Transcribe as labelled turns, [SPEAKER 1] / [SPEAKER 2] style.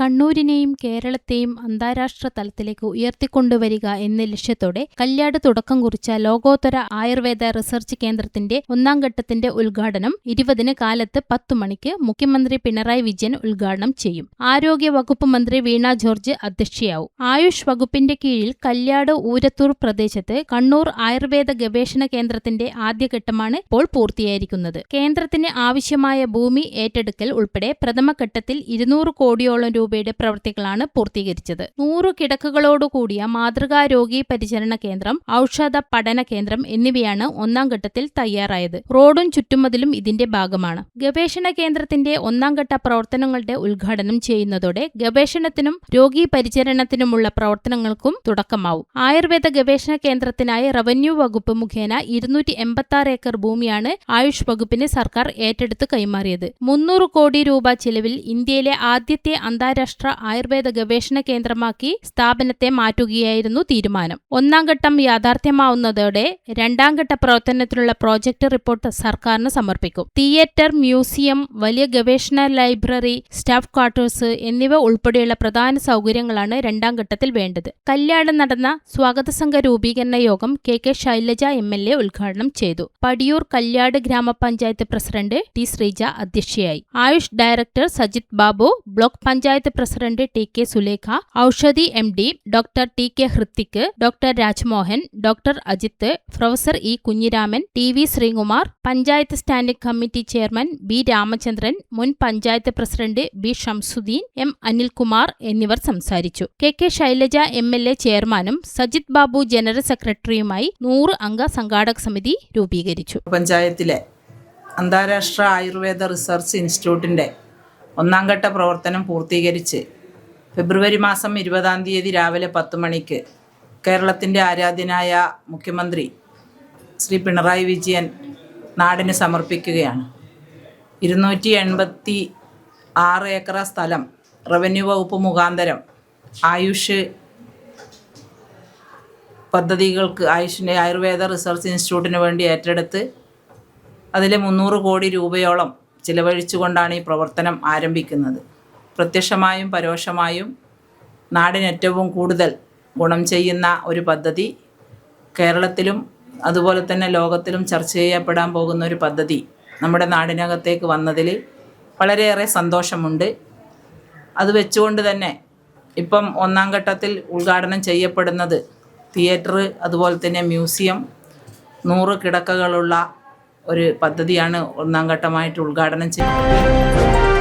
[SPEAKER 1] കണ്ണൂരിനെയും കേരളത്തെയും അന്താരാഷ്ട്ര തലത്തിലേക്ക് ഉയർത്തിക്കൊണ്ടുവരിക എന്ന ലക്ഷ്യത്തോടെ കല്യാട് തുടക്കം കുറിച്ച ലോകോത്തര ആയുർവേദ റിസർച്ച് കേന്ദ്രത്തിന്റെ ഒന്നാം ഘട്ടത്തിന്റെ ഉദ്ഘാടനം ഇരുപതിന് കാലത്ത് പത്തു മണിക്ക് മുഖ്യമന്ത്രി പിണറായി വിജയൻ ഉദ്ഘാടനം ചെയ്യും. ആരോഗ്യ വകുപ്പ് മന്ത്രി വീണ ജോർജ് അധ്യക്ഷയാവും. ആയുഷ് വകുപ്പിന്റെ കീഴിൽ കല്യാട് ഊരത്തൂർ പ്രദേശത്ത് കണ്ണൂർ ആയുർവേദ ഗവേഷണ കേന്ദ്രത്തിന്റെ ആദ്യഘട്ടമാണ് ഇപ്പോൾ പൂർത്തിയായിരിക്കുന്നത്. കേന്ദ്രത്തിന് ആവശ്യമായ ഭൂമി ഏറ്റെടുക്കൽ ഉൾപ്പെടെ പ്രഥമഘട്ടത്തിൽ ഇരുന്നൂറ് കോടിയോളം രൂപയുടെ പ്രവൃത്തികളാണ് പൂർത്തീകരിച്ചത്. നൂറ് കിടക്കുകളോടുകൂടിയ മാതൃകാ രോഗി പരിചരണ കേന്ദ്രം ഔഷധ പഠന കേന്ദ്രം എന്നിവയാണ് ഒന്നാം ഘട്ടത്തിൽ തയ്യാറായത്. റോഡും ചുറ്റുമതിലും ഇതിന്റെ ഭാഗമാണ്. ഗവേഷണ കേന്ദ്രത്തിന്റെ ഒന്നാം ഘട്ട പ്രവർത്തനങ്ങളുടെ ഉദ്ഘാടനം ചെയ്യുന്നതോടെ ഗവേഷണത്തിനും രോഗി പരിചരണത്തിനുമുള്ള പ്രവർത്തനങ്ങൾക്കും തുടക്കമാവും. ആയുർവേദ ഗവേഷണ കേന്ദ്രത്തിനായി റവന്യൂ വകുപ്പ് മുഖേന ഇരുന്നൂറ്റി എൺപത്തി ഏക്കർ ഭൂമിയാണ് ആയുഷ് വകുപ്പിന് സർക്കാർ ഏറ്റെടുത്ത് കൈമാറിയത്. മുന്നൂറ് കോടി രൂപ ചിലവിൽ ഇന്ത്യയിലെ ആദ്യത്തെ അന്താരാഷ്ട്ര ആയുർവേദ ഗവേഷണ കേന്ദ്രമാക്കി സ്ഥാപനത്തെ മാറ്റുകയായിരുന്നു തീരുമാനം. ഒന്നാം ഘട്ടം യാഥാർത്ഥ്യമാവുന്നതോടെ രണ്ടാം ഘട്ട പ്രവർത്തനത്തിലുള്ള പ്രോജക്ട് റിപ്പോർട്ട് സർക്കാരിന് സമർപ്പിക്കും. തിയേറ്റർ മ്യൂസിയം വലിയ ഗവേഷണ ലൈബ്രറി സ്റ്റാഫ് ക്വാർട്ടേഴ്സ് എന്നിവ ഉൾപ്പെടെയുള്ള പ്രധാന സൗകര്യങ്ങളാണ് രണ്ടാം ഘട്ടത്തിൽ വേണ്ടത്. കല്യാണം നടന്ന സ്വാഗത സംഘ രൂപീകരണ യോഗം K K Shailaja M L A ഉദ്ഘാടനം ചെയ്തു. പടിയൂർ കല്യാട് ഗ്രാമപഞ്ചായത്ത് പ്രസിഡന്റ് ടി ശ്രീജ അധ്യക്ഷയായി. Ayush director Sajith Babu block panchayat president T K Sulekha Oushadhi M D doctor T K Hrithik doctor Rajmohan doctor Ajith professor E Kunhiraman T V Sreekumar panchayat standing committee chairman B Ramachandran മുൻ panchayat president B Shamsuddin M Anilkumar എന്നിവർ സംസാരിച്ചു. K K Shailaja M L A ചെയർമാനും Sajith Babu general സെക്രട്ടറിയുമായി നൂറ് അംഗ സംഘാടക സമിതി രൂപീകരിച്ചു.
[SPEAKER 2] പഞ്ചായത്തിലെ അന്താരാഷ്ട്ര ആയുർവേദ റിസർച്ച് ഇൻസ്റ്റിറ്റ്യൂട്ടിന്റെ ഒന്നാം ഘട്ട പ്രവർത്തനം പൂർത്തീകരിച്ച് ഫെബ്രുവരി മാസം ഇരുപതാം തീയതി രാവിലെ പത്ത് മണിക്ക് കേരളത്തിന്റെ ആരാധ്യനായ മുഖ്യമന്ത്രി ശ്രീ പിണറായി വിജയൻ നാടിന് സമർപ്പിക്കുകയാണ്. ഇരുന്നൂറ്റി എൺപത്തി ആറ് ഏക്കർ സ്ഥലം റവന്യൂ വകുപ്പ് മുഖാന്തരം ആയുഷ് പദ്ധതികൾക്ക് ആയുഷിന്റെ ആയുർവേദ റിസർച്ച് ഇൻസ്റ്റിറ്റ്യൂട്ടിന് വേണ്ടി ഏറ്റെടുത്ത് അതിൽ മുന്നൂറ് കോടി രൂപയോളം ചിലവഴിച്ചുകൊണ്ടാണ് ഈ പ്രവർത്തനം ആരംഭിക്കുന്നത്. പ്രത്യക്ഷമായും പരോക്ഷമായും നാടിനേറ്റവും കൂടുതൽ ഗുണം ചെയ്യുന്ന ഒരു പദ്ധതി കേരളത്തിലും അതുപോലെ തന്നെ ലോകത്തിലും ചർച്ച ചെയ്യപ്പെടാൻ പോകുന്ന ഒരു പദ്ധതി നമ്മുടെ നാടിനകത്തേക്ക് വന്നതിൽ വളരെയേറെ സന്തോഷമുണ്ട്. അത് വെച്ചുകൊണ്ട് തന്നെ ഇപ്പം ഒന്നാം ഘട്ടത്തിൽ ഉദ്ഘാടനം ചെയ്യപ്പെടുന്നത് തിയേറ്റർ അതുപോലെ തന്നെ മ്യൂസിയം നൂറ് കിടക്കകളുള്ള ഒരു പദ്ധതിയാണ് ഒന്നാം ഘട്ടമായിട്ട് ഉദ്ഘാടനം ചെയ്യുന്നത്.